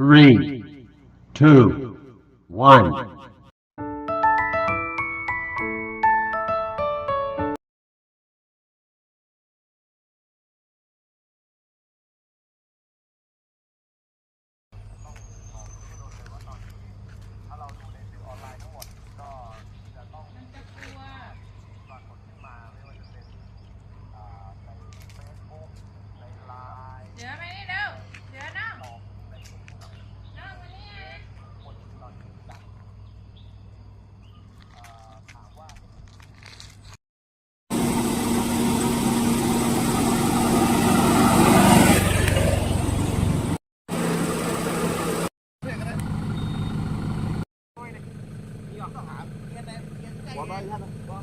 three, two, one. bỏ đây hết bỏ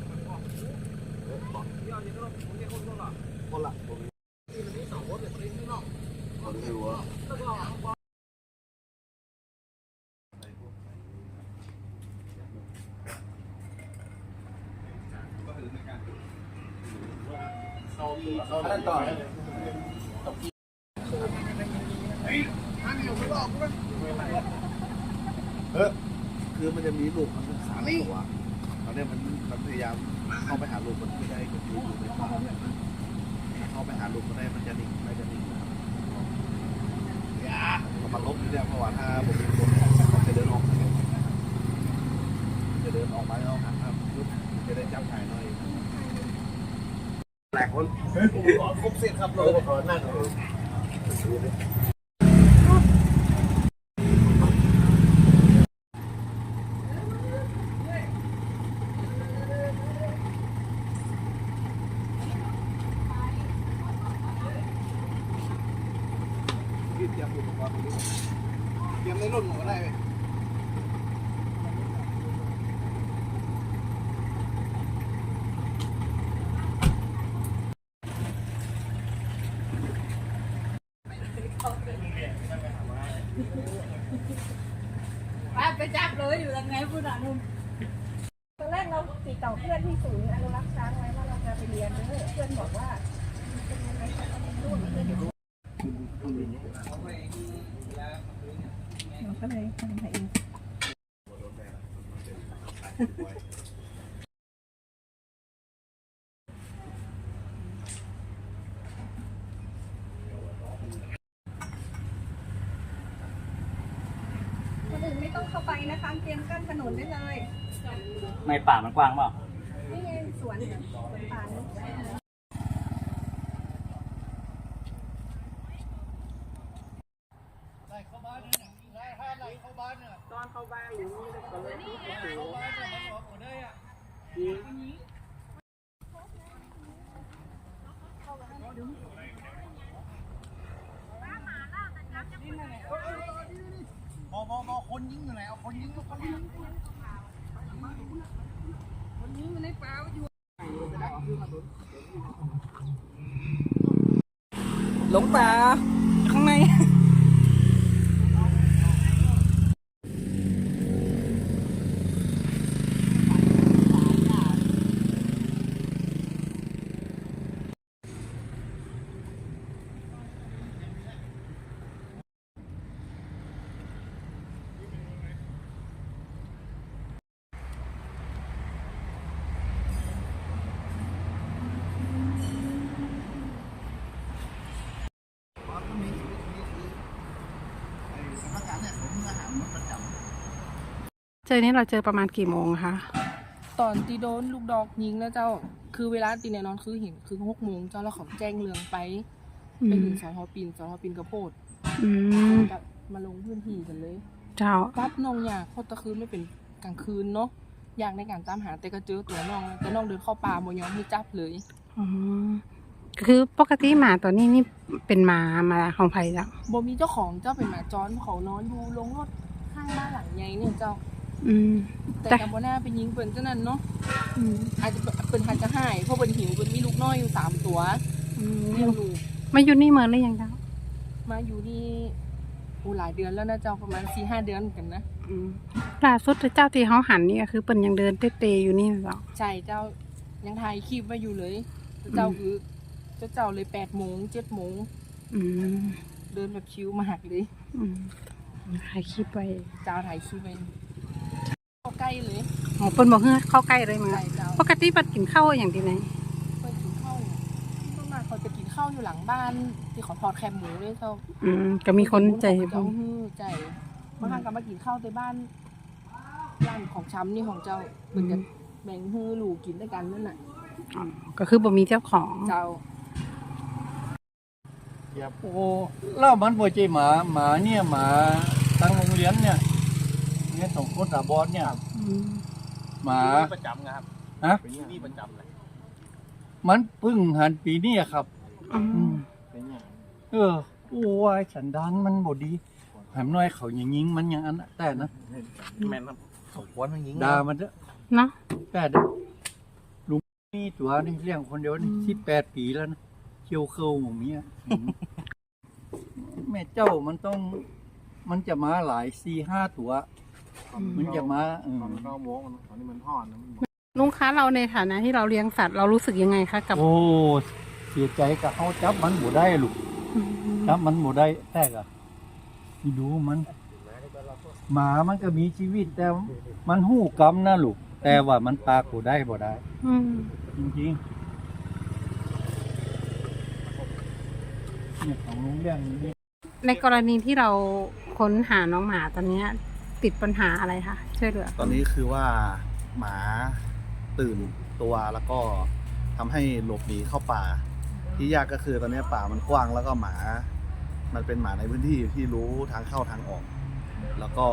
bỏ giờ thì nó cũng cái con luôn à con lạ thì mình đi sổ thì mình đi nó còn nhiều à Hey, I'm going to go. คือมันจะมีลูกมันสามตัวตอนนี้มันมันพยายามเข้าไปหาลูกมันไม่ได้ก็คืออยู่ในป่าเข้าไปหาลูกมันได้มันจะหนีไม่จะหนีอย่ามันลบอยู่เนี่ยเพราะว่าถ้าผมเป็นคนมันจะเดินออกจะเดินออกมาแล้วหันครับปุ๊บจะได้จับถ่ายหน่อยแหลกคนครบเส้นครับเราขอนั่งเลย เตรียมอุปกรณ์ เตรียมในรุ่นหนูได้ไหมไปไปจับเลยอยู่ตรงไหนพูดอะนุ่มตอนแรกเราติดต่อเพื่อนที่ศูนย์อนุรักษ์ช้างไว้ว่าเราจะไปเรียนเพื่อนบอกว่าเป็นยังไงคะเอาไปนู่นเพื่อนอยู่เรา ก็เลยทำให้เองคนอื่นไม่ต้องเข้าไปนะคะเตรียมกั้นถนนได้เลยในป่ามันกว้างเปล่า นี่ไงสวนสวนป่านุช ได้เข้าบ้านเนี่ยได้ห้าไร่ เข้าบ้านเนี่ยตอนเข้าบ้านอย่างนี้ก็เลยนี่ไงเข้าบ้านเนี่ยมันบอกหมดเลยอะมอมอมอคนยิงอยู่ไหนเอาคนยิงคนยิงคนยิงอยู่ในป่าอยู่หลงป่าข้างใน ความก็มีชีวิตนี้คือไอ้สำนักงานเนี่ยผมอาหารมันประจำ เจอนี้เราเจอประมาณกี่โมงคะ ตอนตีโดนลูกดอกยิงแล้วเจ้า คือเวลาตีแน่นอนคือเห็นคือหกโมงเจ้าแล้วเขาแจ้งเรื่องไปอืไปมถึงสทปินสทปินกระโพดอืมแบบมาลงพื้นที่กันเลยเจ้าปั๊บน้องอยากเพราะตะคืนไม่เป็นกลางคืนเนาะอยากในการตามหาแต่ก็เจอตัวน้องแล้วแต่น้องเดินเข้าป่าบ่ยอมให้จับเลยอ๋อคือปกติหมาตัวนี้นี่เป็นหมามาของไผ่จ้ะบ่มีเจ้าของเจ้าเป็นหมาจรเขานอนอยู่ลงรถข้างบ้านหลังใหญ่เนี่ยเจ้า อืม แต่แต่ กับบ่น่าไปยิงเปิ้นเจ้านั้นเนาะอืมอาจจะเปิ้นอาจจะหายเพราะเปิ้นหิวเปิ้นมีลูกน้อยอยู่สามตัวอืมเลี้ยงลูกมาอยู่นี่เมื่อหรือยังเจ้ามาอยู่นี่โอ้หลายเดือนแล้วนะเจ้าประมาณสี่ห้าเดือนเหมือนกันนะอืมล่าสุดเจ้าที่เขาหันนี่ก็คือเป็นยังเดินเตะๆอยู่นี่นะเจ้า ใช่เจ้ายังถ่ายคลิปไว้อยู่เลยเจ้าคือเจ้าเจ้าเลยแปดโมงเจ็ดโมงอืมเดินแบบชิวมากเลย อืมถ่ายคลิปไว้เจ้าถ่ายคลิปไว้เข้าใก ล้เลยอ๋อเปิ้นบอกให้เข้าใกล้เลยมั้งใช่เจ้าปกติปัดกินข้าวอย่างที่ไหนไปกินข้าวต้นมาเขาจะกินข้าวอยู่หลังบ้าน ที่เขาทอดแคบหมูด้วยเจ้าอืมก็มีคนใจเจ้าฮือใจบางครั้งก็มากินข้าวในบ้านร้านของช้ำนี่ของเจ้าเหมือนจะแบ่งฮือหลูกินด้วยกันนั่นน่ะ อ๋อก็คือบ่มีเจ้าของเจ้าโอ้แล้วมันบ่ใจหมาหมาเนี่ยหมาตั้งโรงเรียนเนี่ยเนี่ยสองคนตาบอดเนี่ยอืม หมา ประจำนะครับฮะ เป็นนี่ประจำเลยมันเพึ่งหันปีนี้ครับ อืมเออโอ้ยสันดานมันบ่ดีแถมน้อยเขาอย่างยิงมันอย่างอันน่ะแต่นะแม่นครับเขาควนมันยิงด่ามันเถอะเนาะ แต่เด้อลุงนี่ตัวนี่เลี้ยงคนเดียวนี่อืม สิบแปดปีแล้วนะเคี่ยวเคิลหมูเมียอืมแม่เจ้ามันต้อง มันจะมาหลายสี่ห้าตัว มันจะมาเออลุงคะเราในฐานะที่เราเลี้ยงสัตว์เรารู้สึกยังไงคะกับโอ้เสียใจกับเขาจับมันบ่ได้ลูกอืมจับมันบ่ได้แต่ก็ดูมัน หมามันก็มีชีวิตแต่มันหู้กรรมนะลูกแต่ว่ามันปากบ่ได้บ่ได้ อืมจริงๆเนี่ยของลุงเรื่องนี้ในกรณีที่เราค้นหาน้องหมาตอนเนี้ย ติดปัญหาอะไรคะช่วยเหลือตอนนี้คือว่าหมาตื่นตัวแล้วก็ทำให้หลบหนีเข้าป่า ที่ยากก็คือตอนนี้ป่ามันกว้างแล้วก็หมา มันเป็นหมาในพื้นที่ที่รู้ทางเข้าทางออก แล้วก็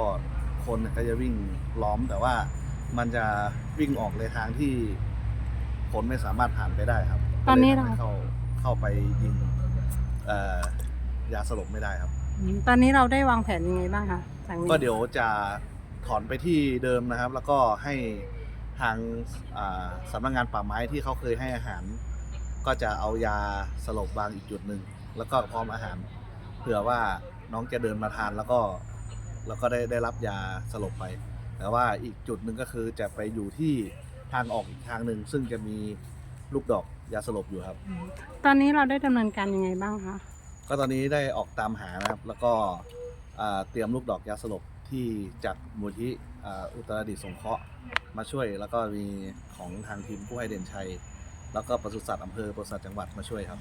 คนก็จะวิ่งล้อมแต่ว่ามันจะวิ่งออกในทางที่คนไม่สามารถผ่านไปได้ครับตอนนี้ก็เราลยทำให้เข้าเข้าไปยิงเอ่อยาสลบไม่ได้ครับ อืมตอนนี้เราได้วางแผนยังไงบ้างคะ จากนี้ ก็เดี๋ยวจะถอนไปที่เดิมนะครับ แล้วก็ให้ทางอ่าสำนักงานป่าไม้ที่เขาเคยให้อาหาร ก็จะเอายาสลบวางอีกจุดหนึ่งแล้วก็พร้อมอาหาร เผื่อว่าน้องจะเดินมาทานแล้วก็แล้วก็ได้ได้รับยาสลบไป แต่ว่าอีกจุดหนึ่งก็คือจะไปอยู่ที่ทางออกอีกทางหนึ่งซึ่งจะมีลูกดอกยาสลบอยู่ครับ ตอนนี้เราได้ดำเนินการยังไงบ้างคะ ก็ตอนนี้ได้ออกตามหานะครับ แล้วก็อ่า เตรียมลูกดอกยาสลบที่จากมูลที่อุตรดิตถ์สงเคราะห์มาช่วย แล้วก็มีของทางทีมผู้ให้เด่นชัย แล้วก็ปศุสัตว์อำเภอปศุสัตว์จังหวัดมาช่วยครับ